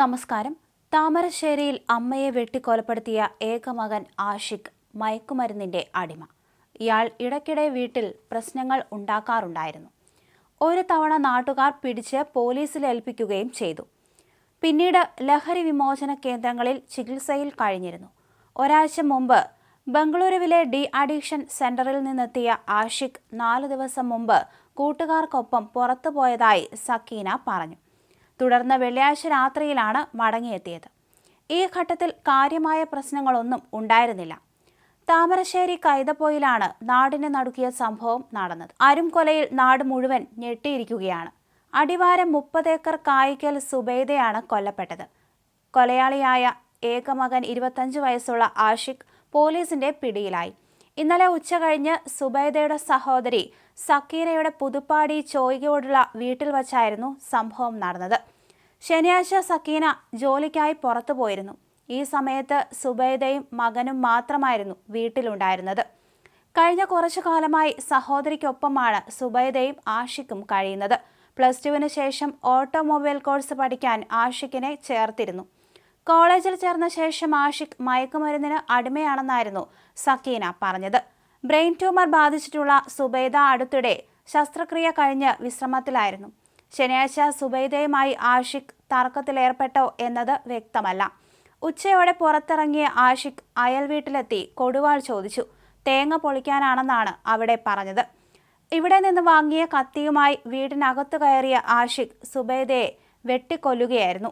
നമസ്കാരം. താമരശ്ശേരിയിൽ അമ്മയെ വെട്ടിക്കൊലപ്പെടുത്തിയ ഏക മകൻ ആഷിഖ് മയക്കുമരുന്നിന്റെ അടിമ. ഇയാൾ ഇടയ്ക്കിടെ വീട്ടിൽ പ്രശ്നങ്ങൾ ഉണ്ടാക്കാറുണ്ടായിരുന്നു. ഒരു തവണ നാട്ടുകാർ പിടിച്ച് പോലീസിൽ ഏൽപ്പിക്കുകയും ചെയ്തു. പിന്നീട് ലഹരി വിമോചന കേന്ദ്രങ്ങളിൽ ചികിത്സയിൽ കഴിഞ്ഞിരുന്നു. ഒരാഴ്ച മുമ്പ് ബംഗളൂരുവിലെ ഡി അഡിക്ഷൻ സെന്ററിൽ നിന്നെത്തിയ ആഷിഖ് നാല് ദിവസം മുമ്പ് കൂട്ടുകാർക്കൊപ്പം പുറത്തുപോയതായി സക്കീന പറഞ്ഞു. തുടർന്ന് വെള്ളിയാഴ്ച രാത്രിയിലാണ് മടങ്ങിയെത്തിയത്. ഈ ഘട്ടത്തിൽ കാര്യമായ പ്രശ്നങ്ങളൊന്നും ഉണ്ടായിരുന്നില്ല. താമരശ്ശേരി കൈതപ്പോയിലാണ് നാടിനെ നടുക്കിയ സംഭവം നടന്നത്. അരുംകൊലയിൽ നാട് മുഴുവൻ ഞെട്ടിയിരിക്കുകയാണ്. അടിവാരം മുപ്പതേക്കർ കായിക്കൽ സുബൈദയാണ് കൊല്ലപ്പെട്ടത്. കൊലയാളിയായ ഏകമകൻ ഇരുപത്തഞ്ച് വയസ്സുള്ള ആഷിഖ് പോലീസിന്റെ പിടിയിലായി. ഇന്നലെ ഉച്ച കഴിഞ്ഞ് സുബൈദയുടെ സഹോദരി സക്കീരയുടെ പുതുപ്പാടി ചോയ്കയോടുള്ള വീട്ടിൽ വച്ചായിരുന്നു സംഭവം നടന്നത്. ശനിയാഴ്ച സക്കീന ജോലിക്കായി പുറത്തു പോയിരുന്നു. ഈ സമയത്ത് സുബൈദയും മകനും മാത്രമായിരുന്നു വീട്ടിലുണ്ടായിരുന്നത്. കഴിഞ്ഞ കുറച്ചു കാലമായി സഹോദരിക്കൊപ്പമാണ് സുബൈദയും ആഷിക്കും കഴിയുന്നത്. പ്ലസ് ടുവിന് ശേഷം ഓട്ടോമൊബൈൽ കോഴ്സ് പഠിക്കാൻ ആഷിഖിനെ ചേർത്തിരുന്നു. കോളേജിൽ ചേർന്ന ശേഷം ആഷിഖ് മയക്കുമരുന്നിന് അടിമയാണെന്നായിരുന്നു സക്കീന പറഞ്ഞത്. ബ്രെയിൻ ട്യൂമർ ബാധിച്ചിട്ടുള്ള സുബൈദ അടുത്തിടെ ശസ്ത്രക്രിയ കഴിഞ്ഞ് വിശ്രമത്തിലായിരുന്നു. ശനിയാഴ്ച സുബൈദയുമായി ആഷിഖ് തർക്കത്തിലേർപ്പെട്ടോ എന്നത് വ്യക്തമല്ല. ഉച്ചയോടെ പുറത്തിറങ്ങിയ ആഷിഖ് അയൽ വീട്ടിലെത്തി കൊടുവാൾ ചോദിച്ചു തേങ്ങ പൊളിക്കാനാണെന്നാണ് അവിടെ പറഞ്ഞത്. ഇവിടെ നിന്ന് വാങ്ങിയ കത്തിയുമായി വീടിനകത്തു കയറിയ ആഷിഖ് സുബൈദയെ വെട്ടിക്കൊല്ലുകയായിരുന്നു.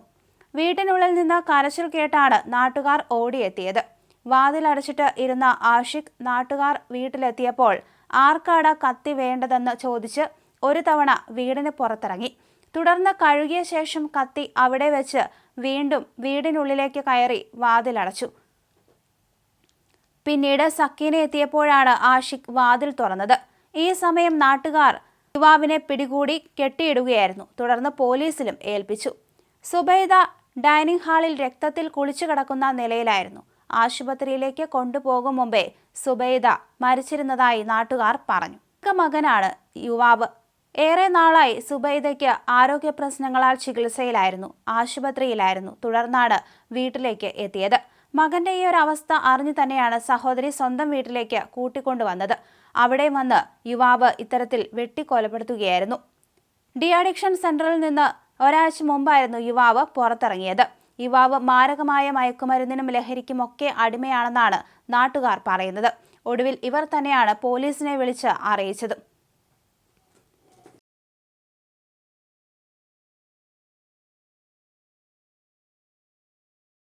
വീട്ടിനുള്ളിൽ നിന്ന് കരച്ചിൽ കേട്ടാണ് നാട്ടുകാർ ഓടിയെത്തിയത്. വാതിലടച്ചിട്ട് ഇരുന്ന ആഷിഖ് നാട്ടുകാർ വീട്ടിലെത്തിയപ്പോൾ ആർക്കാണ് കത്തി വേണ്ടതെന്ന് ചോദിച്ച് ഒരു തവണ വീടിന് പുറത്തിറങ്ങി. തുടർന്ന് കഴുകിയ ശേഷം കത്തി അവിടെ വെച്ച് വീണ്ടും വീടിനുള്ളിലേക്ക് കയറി വാതിലടച്ചു പിന്നീട് സക്കീന എത്തിയപ്പോഴാണ് ആഷിഖ് വാതിൽ തുറന്നത്. ഈ സമയം നാട്ടുകാർ യുവാവിനെ പിടികൂടി കെട്ടിയിടുകയായിരുന്നു. തുടർന്ന് പോലീസിലും ഏൽപ്പിച്ചു. സുബൈദ ഡൈനിങ് ഹാളിൽ രക്തത്തിൽ കുളിച്ചു കിടക്കുന്ന നിലയിലായിരുന്നു. ആശുപത്രിയിലേക്ക് കൊണ്ടുപോകും മുമ്പേ സുബൈദ മരിച്ചിരുന്നതായി നാട്ടുകാർ പറഞ്ഞു. മകനാണ് യുവാവ്. ഏറെ നാളായി സുബൈദയ്ക്ക് ആരോഗ്യ പ്രശ്നങ്ങളാൽ ചികിത്സയിലായിരുന്നു. ആശുപത്രിയിലായിരുന്നു തുടർന്നാണ് വീട്ടിലേക്ക് എത്തിയത്. മകന്റെ ഈ ഒരു അവസ്ഥ അറിഞ്ഞു തന്നെയാണ് സഹോദരി സ്വന്തം വീട്ടിലേക്ക് കൂട്ടിക്കൊണ്ടുവന്നത്. അവിടെ വന്ന് യുവാവ് ഇത്തരത്തിൽ വെട്ടിക്കൊലപ്പെടുത്തുകയായിരുന്നു. ഡി അഡിക്ഷൻ സെന്ററിൽ നിന്ന് ഒരാഴ്ച മുമ്പായിരുന്നു യുവാവ് പുറത്തിറങ്ങിയത്. യുവാവ് മാരകമായ മയക്കുമരുന്നിനും ലഹരിക്കുമൊക്കെ അടിമയാണെന്നാണ് നാട്ടുകാർ പറയുന്നത്. ഒടുവിൽ ഇവർ തന്നെയാണ് പോലീസിനെ വിളിച്ച് അറിയിച്ചത്.